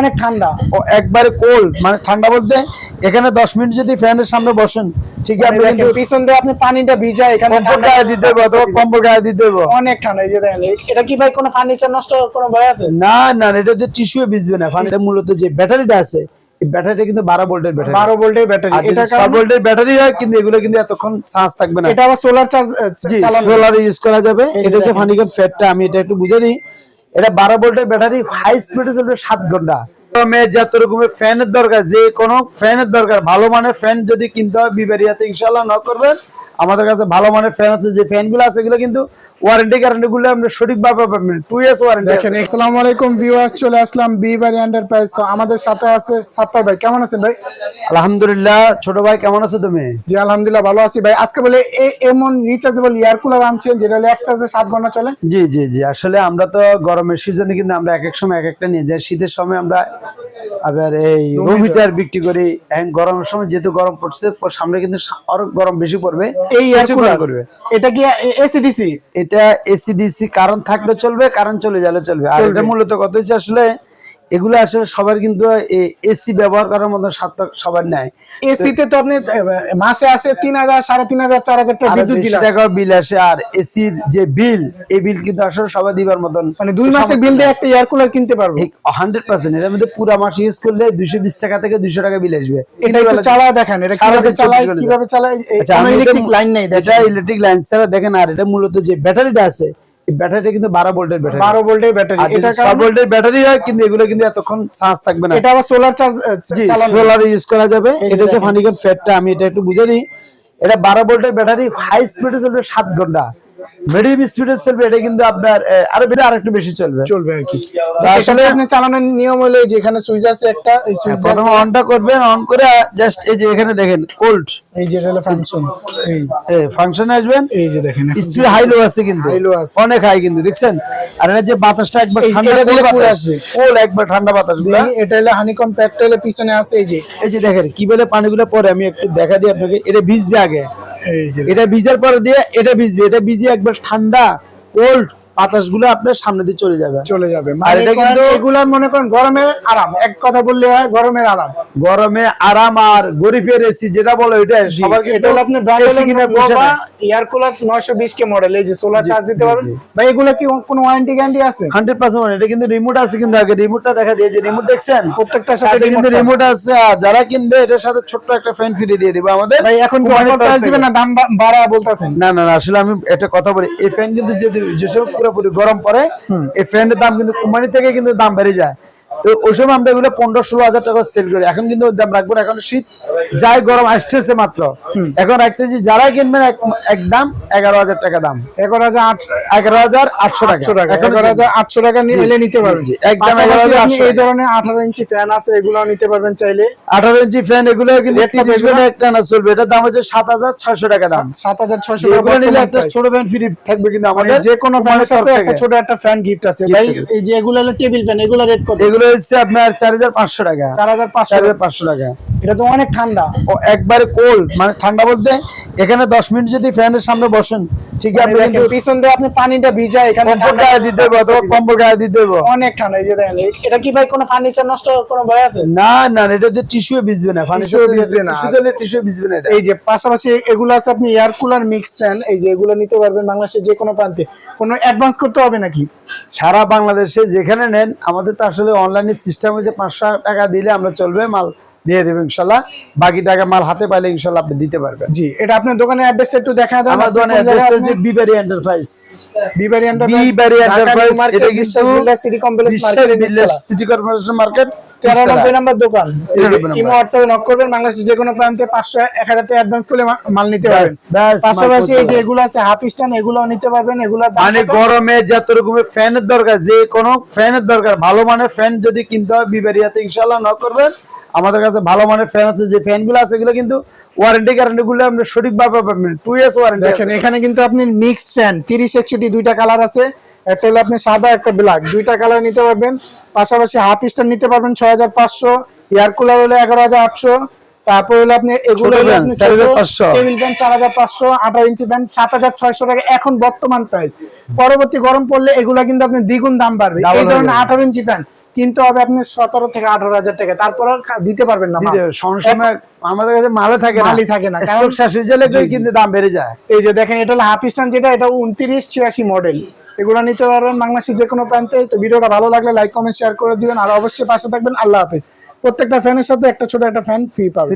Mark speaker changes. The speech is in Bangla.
Speaker 1: অনেক ঠান্ডা।
Speaker 2: ও একবারে কোল্ড মানে ঠান্ডা বলতে এখানে দশ মিনিট যদি ফ্যানের সামনে বসেন ঠিক
Speaker 1: মানে
Speaker 2: আছে কিন্তু
Speaker 1: পিছন দিয়ে আপনি পানিটা ভিজা এখানে
Speaker 2: কম্বল গায়ে দিতে হবে অথবা কম্বল গায়ে দিতে হবে।
Speaker 1: অনেক ঠান্ডা এই যে দেখেন এটা কি ভাই কোনো ফার্নিচার নষ্ট হওয়ার কোনো ভয় আছে?
Speaker 2: না না এটাতে টিস্যু ভিজবে না। এটা মূলত যে ব্যাটারিটা আছে ব্যাটারিটা কিন্তু বারো ভোল্টের ব্যাটারি।
Speaker 1: বারো ভোল্টের ব্যাটারি। এটা
Speaker 2: ছয় ভোল্টের ব্যাটারি হয় কিন্তু এগুলো কিন্তু এতক্ষণ চার্জ থাকবে না।
Speaker 1: এটা আবার সোলার চার্জ
Speaker 2: সোলার ইউজ করা যাবে।
Speaker 1: যে
Speaker 2: এটা ফ্যাটটা আমি এটা একটু বুঝে দিই। এটা বারো ভোল্টের ব্যাটারি হাই স্পিডে চলবে সাত ঘণ্টা। ফ্যানের দরকার, যে কোনো ফ্যানের দরকার, ভালো মানের ফ্যান যদি কিনতে হয় বিবেরিয়াতে ইনশাল্লাহ ন করবেন। আমাদের কাছে ভালো মানের ফ্যান আছে যে ফ্যানগুলো আছে এগুলো কিন্তু ওয়ারেন্টি গ্যারান্টি গুলো আমরা সঠিকভাবে পাবেন টু ইয়ার্স ওয়ারেন্টি
Speaker 1: দেখেন আসসালামু আলাইকুম ভিউয়ার্স চলে আসলাম বি বাড়ি এন্টারপ্রাইজ তো আমাদের সাথে আছে সাত্তার ভাই কেমন আছেন ভাই?
Speaker 2: আলহামদুলিল্লাহ ছোট ভাই কেমন আছো তুমি?
Speaker 1: জি আলহামদুলিল্লাহ ভালো আছি ভাই। আজকে বলে এ- এমন রিচার্জেবল এয়ার কুলার আনছেন যেটা হলো এক চার্জে সাত ঘণ্টা চলে?
Speaker 2: জি জি জি। আসলে আমরা তো গরমের সিজনে কিন্তু আমরা এক এক সময় এক একটা নিয়ে যাই। শীতের সময় আমরা আবার এই রুম হিটার বিক্রি করি। এখন গরমের সময় যেহেতু গরম পড়ছে সামনে কিন্তু আরও গরম বেশি পড়বে।
Speaker 1: এই এয়ার কুলার
Speaker 2: করবে
Speaker 1: এটা কি এসিডিসি
Speaker 2: এটা এসিডিসি কারণ থাকলে চলবে কারণ চলে গেলে চলবে। আর এটা মূলত কত হচ্ছে আসলে এগুলো আসলে সবার কিন্তু এসি ব্যবহার করার মতো সার্থক সবার নাই।
Speaker 1: এসিতে তো আপনি মাসে আসে তিন হাজার সাড়ে তিন হাজার চার হাজার টাকা বিদ্যুৎ বিল আসে।
Speaker 2: টাকা বিল আসে আর এসির যে বিল এই বিল কিন্তু আসলে সবাই দিবার মতন
Speaker 1: মানে দুই মাসের বিল দিয়ে একটা এয়ার কুলার কিনতে পারব।
Speaker 2: হান্ড্রেড পার্সেন্ট এর মধ্যে পুরা মাস ইউজ করলে দুইশো বিশ টাকা থেকে দুইশো টাকা বিল আসবে।
Speaker 1: এটা চালা দেখেন এটা কীভাবে চালায়। কীভাবে চালায় ইলেকট্রিক লাইন নেই
Speaker 2: এটা ইলেকট্রিক লাইন ছাড়া দেখেন আর এটা মূলত যে ব্যাটারিটা আছে ব্যাটারিটা কিন্তু বারো ভোল্টের ব্যাটারি।
Speaker 1: বারো ভোল্টের ব্যাটারি। এটা
Speaker 2: ছয় ভোল্টের ব্যাটারি হয় কিন্তু এগুলো কিন্তু এতক্ষণ চার্জ থাকবে না।
Speaker 1: এটা আবার সোলার চার্জ চালানো
Speaker 2: সোলার ইউজ করা যাবে।
Speaker 1: যে
Speaker 2: এটা হচ্ছে
Speaker 1: দেখেন।
Speaker 2: ফ্যাটটা আমি এটা একটু বুঝে দিই। এটা বারো ভোল্টের ব্যাটারি হাই স্পিডে চলবে সাত ঘণ্টা। মিডিয়াম স্পিডে চলবে এটা কিন্তু আপনার আরও আরেকটু বেশি চলবে।
Speaker 1: চলবে আর কি। আসলে আপনি চালানোর নিয়ম হলো এই যে এখানে সুইচ আছে একটা এই সুইচ
Speaker 2: প্রথমে অনটা করবেন অন করে জাস্ট এই যে এখানে দেখেন কোল্ড
Speaker 1: এই যে হলো ফাংশন এই।
Speaker 2: ফাংশনে আসবেন।
Speaker 1: এই যে দেখেন
Speaker 2: স্পিড হাই লো আছে কিন্তু।
Speaker 1: High low আছে।
Speaker 2: অনেক হাই কিন্তু দেখছেন? আর এটা যে বাতাসটা একবার ঠান্ডা
Speaker 1: দিলে পুরো আসবে।
Speaker 2: ফুল একবার ঠান্ডা বাতাস
Speaker 1: দেখি, এটা হলো হানিকম প্যাকটা হলো পিছনে আছে এই যে।
Speaker 2: এই যে দেখেন কি বলে পানিগুলো পরে আমি একটু দেখা দিই আপনাকে এটা ভিজবে আগে। এটা ভিজার পরে দিয়ে এটা ভিজবে এটা ভিজে একবার ঠান্ডা কোল্ড বাতাসগুলো আপনার সামনে দিয়ে চলে যাবে।
Speaker 1: চলে যাবে।
Speaker 2: আর
Speaker 1: মানে
Speaker 2: এটা কিন্তু-
Speaker 1: এগুলার মনে করেন গরমে আরাম। এক কথা বললে হয় গরমের আরাম।
Speaker 2: গরমে আরাম আর গরিবের এসি যেটা বলো সবার
Speaker 1: এটা হলো আপনার ব্র্যান্ড কিনে বাবা এয়ার কুলার 920 কে মডেল এই যে সোলার চার্জ দিতে পারবেন। ভাই এগুলা কি কোনো ওয়ারেন্টি গ্যারান্টি আছে?
Speaker 2: হান্ড্রেড পার্সেন্ট এটা কিন্তু রিমোট আছে কিন্তু আগে। রিমোটটা দেখা দিয়ে যে রিমোট দেখছেন?
Speaker 1: প্রত্যেকটার সাথে
Speaker 2: কিন্তু রিমোট আছে। যারা কিনবে এটার সাথে ছোট্ট একটা ফ্যান ফ্রি দিয়ে দিবে আমাদের।
Speaker 1: ভাই এখন কি অফার প্রাইস দিবেন না? দাম বাড়া বলতাছেন।
Speaker 2: না না না আসলে আমি একটা কথা বলি। এই ফ্যান কিন্তু যদি যেসব পুরোপুরি গরম পরে এই ফ্যানের দাম কিন্তু কোম্পানি থেকে কিন্তু দাম বেড়ে যায়। ওই সময় আমরা এগুলো পনেরো ষোলো হাজার টাকা সেল করি। এখন কিন্তু দাম রাখব না এখন শীত যাই গরম আসতেছে মাত্র। এখন রাখতেছি যারাই কিনবেন এক- একদম এগারো হাজার টাকা দাম।
Speaker 1: এগারো হাজার
Speaker 2: এগারো হাজার আটশো টাকা।
Speaker 1: টাকা
Speaker 2: এখন
Speaker 1: এগারো হাজার আটশো টাকা নিয়ে নিতে পারবেন
Speaker 2: একদম
Speaker 1: পাশাপাশি
Speaker 2: 11,800
Speaker 1: আপনি এই ধরনের আঠারো ইঞ্চি ফ্যান আছে এগুলো নিতে পারবেন চাইলে।
Speaker 2: আঠারো ইঞ্চি ফ্যান এগুলো কিন্তু একটা না চলবে। এটার দাম হচ্ছে সাত হাজার ছয়শো টাকা দাম।
Speaker 1: সাত হাজার ছয়শো
Speaker 2: এগুলো নিলে একটা ছোট ফ্যান ফ্রি থাকবে কিন্তু আমাদের
Speaker 1: যে কোনো ফ্যানের সাথে একটা ছোট একটা ফ্যান গিফট আছে। ভাই এই যে এগুলো টেবিল ফ্যান এগুলো রেট কত
Speaker 2: এগুলো হচ্ছে আপনার চার হাজার পাঁচশো টাকা।
Speaker 1: চার হাজার পাঁচশো।
Speaker 2: চার হাজার পাঁচশো টাকা।
Speaker 1: এটা তো অনেক ঠান্ডা।
Speaker 2: ও একবারে কোল্ড মানে ঠান্ডা বলতে এখানে দশ মিনিট যদি ফ্যানের সামনে বসেন ঠিক
Speaker 1: মানে
Speaker 2: আছে
Speaker 1: দেখেন,
Speaker 2: কিন্তু
Speaker 1: পিছন দিয়ে আপনি পানিটা ভিজা এখানে
Speaker 2: কম্বল গায়ে দিতে হবে অথবা কম্বল গায়ে দিতে হবে।
Speaker 1: অনেক ঠান্ডা এই যে দেখেন এটা কি ভাই কোনো ফার্নিচার নষ্ট হওয়ার কোনো ভয় আছে?
Speaker 2: না না এটাতে টিস্যু ভিজবে না
Speaker 1: Tissue ভিজবে না।
Speaker 2: টিস্যু দিলে টিস্যু ভিজবে না
Speaker 1: এই যে পাশাপাশি এগুলো আছে আপনি এয়ার কুলার মিক্স ফ্যান এই যে এগুলো নিতে পারবেন বাংলাদেশের যে কোনো প্রান্তে। কোনো অ্যাডভান্স করতে হবে নাকি?
Speaker 2: সারা বাংলাদেশে যেখানে নেন আমাদের তো আসলে অনলাইনে সিস্টেম হয়েছে পাঁচশো টাকা দিলে আমরা চলবে মাল। দিয়ে দেবো ইনশাল্লাহ। বাকি টাকা মাল হাতে পাইলে ইনশাল্লাহ আপনি দিতে পারবেন।
Speaker 1: জি এটা আপনার দোকানের অ্যাড্রেসটা একটু দেখা দেন।
Speaker 2: আমার দোকানের অ্যাড্রেস হচ্ছে বিবারি এন্টারপ্রাইজ
Speaker 1: বিবারি
Speaker 2: বিবারি এন্টারপ্রাইজ এটা কিন্তু
Speaker 1: city complex market
Speaker 2: city corporation market
Speaker 1: number দোকান। ইমো। হোয়াটসঅ্যাপে নক করবেন বাংলাদেশের যে কোনো প্রান্তে পাঁচশো এক হাজার টাকা অ্যাডভান্স করলে মা- মাল নিতে পারবেন। পাশাপাশি এই যে। এগুলো আছে হাফ স্ট্যান্ড এগুলো নিতে পারবেন। এগুলো
Speaker 2: মানে গরমে যত রকমের ফ্যানের দরকার যে কোনো ফ্যানের দরকার ভালো মানের ফ্যান যদি কিনতে হয় বিবারিয়াতে ইনশাল্লাহ ন করবেন। আমাদের কাছে ভালো মানের ফ্যান আছে যে ফ্যানগুলো আছে এগুলো কিন্তু ওয়ারেন্টি গ্যারান্টি গুলো আমরা সঠিকভাবে পাবেন টু ইয়ার্স ওয়ারেন্টি
Speaker 1: দেখেন এখানে কিন্তু আপনি মিক্সড ফ্যান তিরিশ একষট্টি দুইটা কালার আছে। একটা হলো আপনি সাদা একটা ব্ল্যাক দুইটা কালার নিতে পারবেন। পাশাপাশি হাফ স্টার নিতে পারবেন ছয় হাজার পাঁচশো এয়ার কুলার হলো এগারো হাজার আটশো। তারপর হলো আপনি এগুলো
Speaker 2: ছোট
Speaker 1: হলো আপনি
Speaker 2: 4,500
Speaker 1: টেবিল ফ্যান চার হাজার পাঁচশো আঠারো ইঞ্চি ফ্যান সাত হাজার ছয়শো টাকা এখন বর্তমান প্রাইস পরবর্তী গরম পড়লে এগুলা কিন্তু আপনি দ্বিগুণ দাম বাড়বে। এই ধরনের। আঠারো ইঞ্চি ফ্যান কিনতে হবে আপনি সতেরো থেকে আঠারো হাজার টাকা তারপর দিতে পারবেন না
Speaker 2: সময় আমাদের কাছে মালে থাকে
Speaker 1: মালই থাকে না,
Speaker 2: স্টক শেষ হয়ে গেলে কিন্তু দাম বেড়ে যায়।
Speaker 1: এই যে দেখেন এটা হলো হাফিস্টান যেটা এটা উনত্রিশ ছিয়াশি মডেল এগুলো নিতে পারবেন বাংলাদেশের যে কোনো প্রান্তে। তো ভিডিওটা ভালো লাগলে লাইক কমেন্ট শেয়ার করে দিবেন। আর অবশ্যই পাশে থাকবেন। আল্লাহ হাফিজ। প্রত্যেকটা ফ্যানের সাথে একটা ছোট একটা ফ্যান ফ্রি পাবেন।